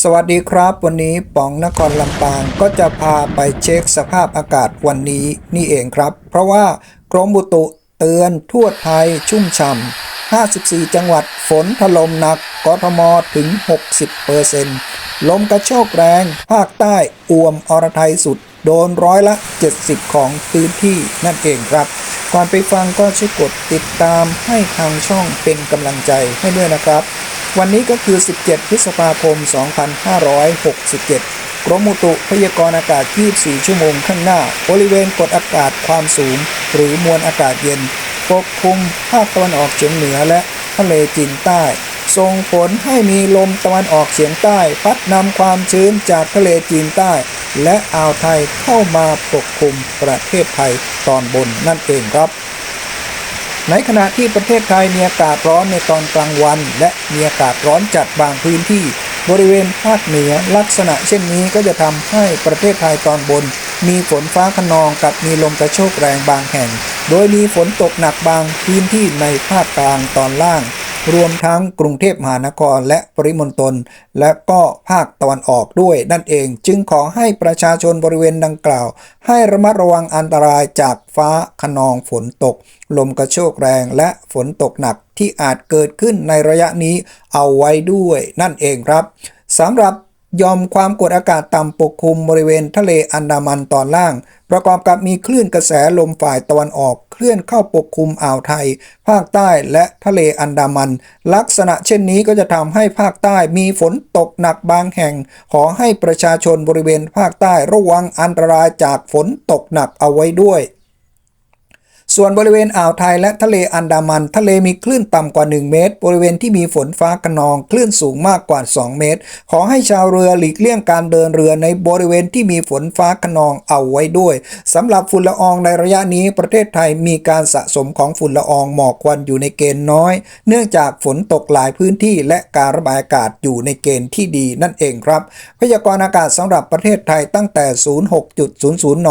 สวัสดีครับ วันนี้ป๋องนครลำปางก็จะพาไปเช็คสภาพอากาศวันนี้นี่เองครับ เพราะว่ากรมบุตุเตือนทั่วไทยชุ่มฉ่ำ 54 จังหวัดฝนถล่มหนักกทมถึง 60%ลมกระโชกแรง ภาคใต้อ่วมอรไทยสุด โดนร้อยละ 70 ของพื้นที่นั่นเองครับ ก่อนไปฟังก็ช่วยกดติดตามให้ทางช่องเป็นกำลังใจให้ด้วยนะครับ วันนี้ก็คือ 17 พฤษภาคม 2567 กรมอุตุพยากรณ์อากาศ 24 ชั่วโมงข้างหน้า บริเวณกดอากาศความสูง หรือมวลอากาศเย็น ปกคลุมภาคตะวันออกเฉียงเหนือและทะเลจีนใต้ ส่งผลให้มีลมตะวันออกเฉียงใต้ พัดนำความชื้นจากทะเลจีนใต้ และอ่าวไทยเข้ามาปกคลุมประเทศไทยตอนบนนั่นเองครับ ในขณะที่ประเทศไทยมีอากาศร้อนในตอนกลางวัน และมีอากาศร้อนจัดบางพื้นที่ บริเวณภาคเหนือลักษณะเช่นนี้ก็จะทำให้ประเทศไทยตอนบน มีฝนฟ้าขนองกับมีลมกระโชกแรงบางแห่ง โดยมีฝนตกหนักบางพื้นที่ในภาคกลางตอนล่าง รวมทั้งกรุงเทพมหานครและปริมณฑลและก็ภาคตะวันออกด้วยนั่นเอง จึงขอให้ประชาชนบริเวณดังกล่าว ให้ระมัดระวังอันตรายจากฟ้าขนองฝนตก ลมกระโชกแรงและฝนตกหนักที่อาจเกิดขึ้นในระยะนี้เอาไว้ด้วยนั่นเองครับสำหรับ ยอมความกดอากาศต่ำปกคลุมบริเวณทะเลอันดามันตอนล่าง ประกอบกับมีคลื่นกระแสลมฝ่ายตะวันออกเคลื่อนเข้าปกคลุมอ่าวไทย ภาคใต้และทะเลอันดามัน ลักษณะเช่นนี้ก็จะทำให้ภาคใต้มีฝนตกหนักบางแห่ง ขอให้ประชาชนบริเวณภาคใต้ระวังอันตรายจากฝนตกหนักเอาไว้ด้วย ส่วนบริเวณอ่าวไทยและทะเลอันดามัน ทะเลมีคลื่นต่ำกว่า 1 เมตร บริเวณที่มีฝนฟ้าขนองคลื่นสูงมากกว่า 2 เมตร ขอให้ชาวเรือหลีกเลี่ยงการเดินเรือในบริเวณที่มีฝนฟ้าขนองเอาไว้ด้วยสำหรับฝุ่นละอองในระยะนี้ประเทศไทยมีการสะสมของฝุ่นละอองหมอกควันอยู่ในเกณฑ์น้อย เนื่องจากฝนตกหลายพื้นที่และการระบายอากาศอยู่ในเกณฑ์ที่ดีนั่นเองครับ พยากรณ์อากาศสำหรับประเทศไทยตั้งแต่ 06.00 น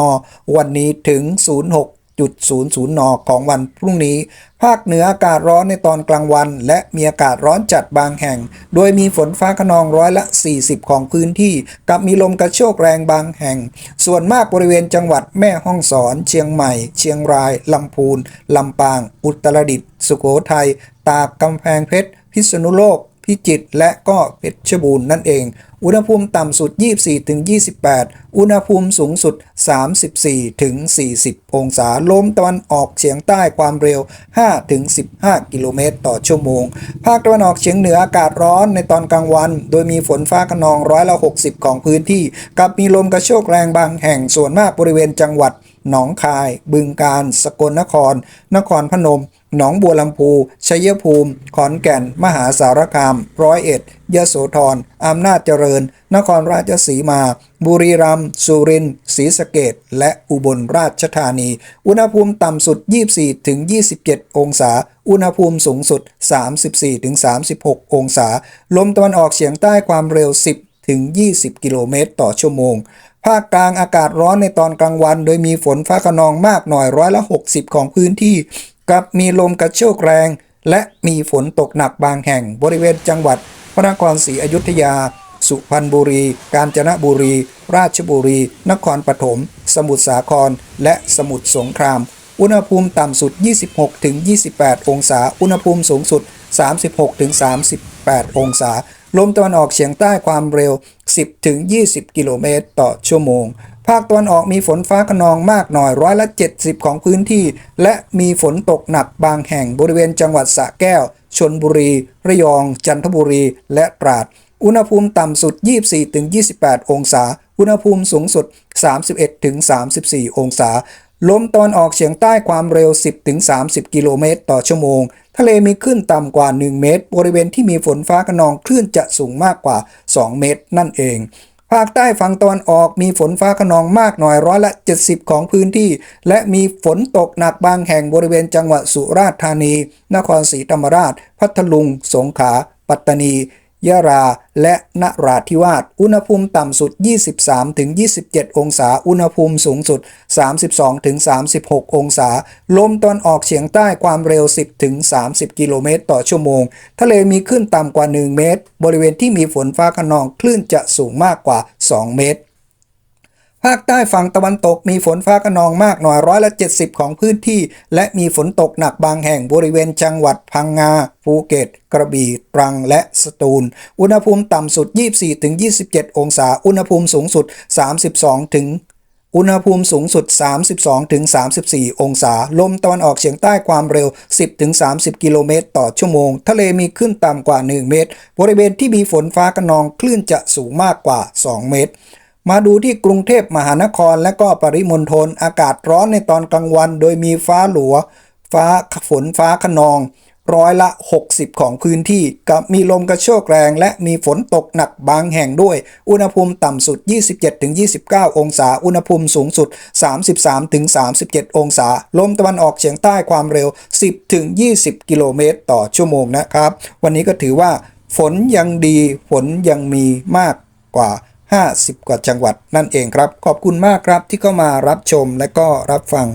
วันนี้ถึง 06 0.00 น ของวันพรุ่งนี้ ภาคเหนืออากาศร้อนในตอนกลางวัน และมีอากาศร้อนจัดบางแห่ง โดยมีฝนฟ้าขนองร้อยละ 40 ของพื้นที่ กับมีลมกระโชกแรงบางแห่ง ส่วนมากบริเวณจังหวัดแม่ฮ่องสอน เชียงใหม่ เชียงราย ลำพูน ลำปาง อุตรดิตถ์ สุโขทัย ตาก กำแพงเพชร พิษณุโลก พิจิตรและก็เพชรบูรณ์นั่นเอง อุณหภูมิต่ำสุด 24-28 อุณหภูมิสูงสุด 34-40 องศา ลมตะวันออกเฉียงใต้ความเร็ว 5-15 กิโลเมตรต่อชั่วโมง ภาคตะวันออกเฉียงเหนืออากาศร้อนในตอนกลางวัน โดยมีฝนฟ้าขนองร้อยละ 60 ของพื้นที่ กับมีลมกระโชกแรงบางแห่งส่วนมากบริเวณจังหวัด หนองคาย บึงกาฬ สกลนคร นครพนม หนองบัวลำพู ชัยภูมิ ขอนแก่น มหาสารคาม ร้อยเอ็ด ยโสธร อำนาจเจริญ นครราชสีมา บุรีรัมย์ สุรินทร์ ศรีสะเกดและอุบลราชธานี อุณหภูมิต่ำสุด 24-27 องศา อุณหภูมิสูงสุด 34-36 องศา ลมตะวันออกเฉียงใต้ความเร็ว 10 ถึง 20 กิโลเมตรต่อชั่วโมง ภาคกลางอากาศร้อนในตอนกลางวัน โดยมีฝนฟ้าขนองมากหน่อยร้อยละ 60 ของพื้นที่ กับมีลมกระโชกแรง และมีฝนตกหนักบางแห่งบริเวณจังหวัด พระนครศรีอยุธยา สุพรรณบุรี กาญจนบุรี ราชบุรี นครปฐม สมุทรสาคร และสมุทรสงคราม อุณหภูมิต่ำสุด 26-28 องศา อุณหภูมิสูงสุด 36-38 องศา ลมตะวันออกเฉียงใต้ความเร็ว 10-20 กิโลเมตรต่อชั่วโมง ภาคตะวันออกมีฝนฟ้าขนองมากหน่อยร้อยละ 70 ของพื้นที่ และมีฝนตกหนักบางแห่งบริเวณจังหวัดสระแก้ว ชนบุรี ระยอง จันทบุรี และตราด อุณหภูมิต่ำสุด 24-28 องศา อุณหภูมิสูงสุด 31-34 องศา ลมตะวันออกเฉียงใต้ความเร็ว 10-30 กิโลเมตรต่อชั่วโมง ทะเลมีคลื่นต่ำกว่า 1 เมตร บริเวณที่มีฝนฟ้าขนองคลื่นจะสูงมากกว่า 2 เมตร นั่นเอง ภาคใต้ฝั่งตะวันออกมีฝนฟ้าขนองมากหน่อยร้อยละ 70 ของพื้นที่ และมีฝนตกหนักบางแห่งบริเวณจังหวัดสุราษฎร์ธานี นครศรีธรรมราช พัทลุง สงขลา ปัตตานี ยะราและนราธิวาส อุณหภูมิต่ำสุด 23-27 องศา อุณหภูมิสูงสุด 32-36 องศา ลมตอนออกเฉียงใต้ความเร็ว 10-30 กิโลเมตรต่อชั่วโมง ทะเลมีคลื่นต่ำกว่า 1 เมตร บริเวณที่มีฝนฟ้าคะนองคลื่นจะสูงมากกว่า 2 เมตร ภาคใต้ฝั่งตะวันตกมีฝนฟ้าคะนองมากหน่อยร้อยละ70 ของพื้นที่ และมีฝนตกหนักบางแห่งบริเวณจังหวัดพังงา ภูเก็ต กระบี่ตรังและสตูล อุณหภูมิต่ำสุด 24-27 องศา อุณหภูมิสูงสุด 32ถึงอุณหภูมิสูงสุด 32-34 องศา ลมตะวันออกเฉียงใต้ความเร็ว 10-30 กิโลเมตรต่อชั่วโมง ทะเลมีคลื่นต่ำกว่า 1 เมตร บริเวณที่มีฝนฟ้าคะนองคลื่นจะสูงมากกว่า 2 เมตร มาดูที่กรุงเทพมหานครและก็ปริมณฑลอากาศร้อนในตอนกลางวัน โดยมีฟ้าหลัว ฟ้าฝนฟ้าขนอง ร้อยละ 60 ของพื้นที่ กับมีลมกระโชกแรงและมีฝนตกหนักบางแห่งด้วย อุณหภูมิต่ำสุด 27-29 องศา อุณหภูมิสูงสุด 33-37 องศา ลมตะวันออกเฉียงใต้ความเร็ว 10-20 กิโลเมตรต่อชั่วโมงนะครับ วันนี้ก็ถือว่า ฝนยังดี ฝนยังมีมากกว่า 50 กว่าจังหวัดนั่นเองครับ ขอบคุณมากครับที่เข้ามารับชมและก็รับฟัง